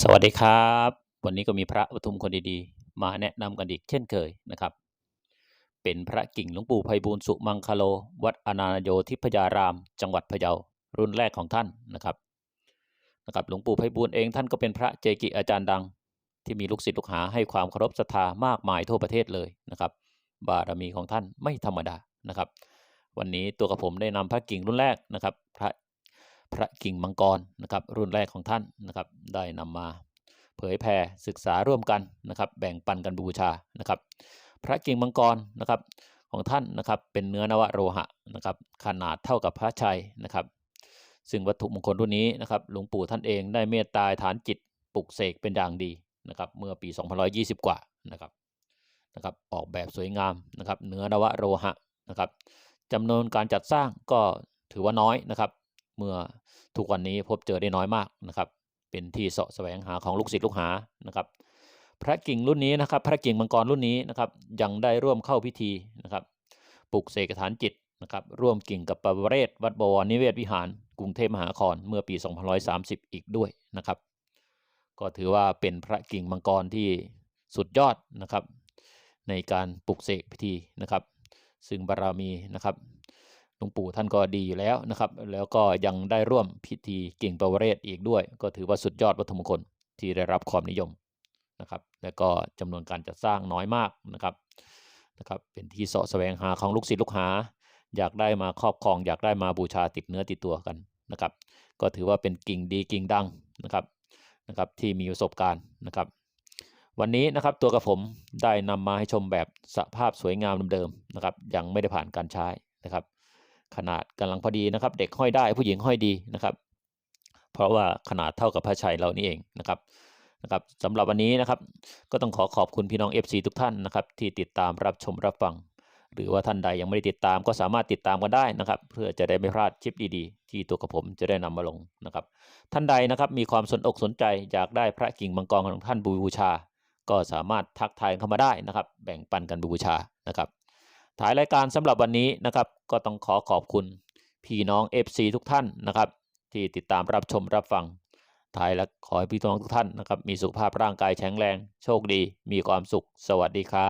สวัสดีครับ วันนี้ก็มีพระปทุมคนดีๆ มาแนะนำกันอีกเช่นเคยนะครับ เป็นพระกิ่งหลวงปู่ไพบูลสุมังคโล วัดอนานโยทิพยาราม จังหวัดพะเยารุ่นแรกของท่านนะครับนะครับหลวงปู่ไพบูลเองท่านก็เป็นพระเจกิอาจารย์ดัง ที่มีลูกศิษย์ลูกหาให้ความเคารพศรัทธามากมายทั่วประเทศเลยนะครับ บารมีของท่านไม่ธรรมดานะครับ วันนี้ตัวกับผมได้นำพระกิ่งรุ่นแรกนะครับ พระ พระกิ่งมังกรนะครับ รุ่นแรกของท่านนะครับ ได้นำมาเผยแผ่ศึกษาร่วมกันนะครับ แบ่งปันกันบูชานะครับ พระกิ่งมังกรนะครับของท่านนะครับ เป็นเนื้อนวโรหะนะครับ ขนาดเท่ากับพระชัยนะครับ ซึ่งวัตถุมงคลรุ่นนี้นะครับ หลวงปู่ท่านเองได้เมตตาฐานจิตปลุกเสกเป็นอย่างดีนะครับ เมื่อปี 2120 กว่านะครับนะครับ ออกแบบสวยงามนะครับ เนื้อนวโรหะนะครับจำนวนการจัดสร้างก็ถือว่าน้อยนะครับ เมื่อทุกวันนี้พบเจอได้น้อยมากนะครับ เป็นที่เสาะแสวงหาของลูกศิษย์ลูกหานะครับ พระกิ่งรุ่นนี้นะครับ พระกิ่งมังกรรุ่นนี้นะครับ ยังได้ร่วมเข้าพิธีนะครับปลุกเสกฐานจิตนะครับ ร่วมกิ่งกับปวเรศวัดบวรนิเวศวิหาร กรุงเทพมหานครเมื่อปี 2530 อีกด้วยนะครับ ก็ถือว่าเป็นพระกิ่งมังกรที่สุดยอดนะครับ ในการปลุกเสกพิธีนะครับ ซึ่งบารมีนะครับ วงปู่ท่านก็ดีอยู่แล้วนะครับ แล้วก็ยังได้ร่วมพิธีกิ่งปวเรศอีกด้วย ก็ถือว่าสุดยอดวัตถุมงคลที่ได้รับความนิยมนะครับ แล้วก็จำนวนการจัดสร้างน้อยมากนะครับนะครับ เป็นที่เสาะแสวงหาของลูกศิษย์ลูกหา อยากได้มาครอบครอง อยากได้มาบูชาติดเนื้อติดตัวกันนะครับ ก็ถือว่าเป็นกิ่งดีกิ่งดังนะครับนะครับ ที่มีประสบการณ์นะครับ วันนี้นะครับตัวกับผมได้นำมาให้ชมแบบสภาพสวยงามเดิมๆนะครับ ยังไม่ได้ผ่านการใช้นะครับ ขนาดกำลังพอดีนะครับ เด็กห้อยได้ผู้หญิงห้อยดีนะครับ เพราะว่าขนาดเท่ากับพระชัยเรานี่เองนะครับนะครับสำหรับวันนี้นะครับ ก็ต้องขอขอบคุณพี่น้อง FC ทุกท่านนะครับที่ติดตามรับชมรับฟัง หรือว่าท่านใดยังไม่ได้ติดตามก็สามารถติดตามกันได้นะครับ เพื่อจะได้ไม่พลาดคลิปดีๆ ที่ตัวกับผมจะได้นำมาลงนะครับ ท่านใดนะครับมีความสนอกสนใจอยากได้พระกิ่งมังกรของท่านบูชา ก็สามารถทักทายเข้ามาได้นะครับ แบ่งปันกันบูชานะครับ ถ่ายรายการสำหรับวันนี้นะครับ ก็ต้องขอขอบคุณพี่น้อง FC ทุกท่านนะครับ ที่ติดตามรับชมรับฟังถ่ายและขอให้พี่น้องทุกท่านนะครับ มีสุขภาพร่างกายแข็งแรง โชคดี มีความสุข สวัสดีครับ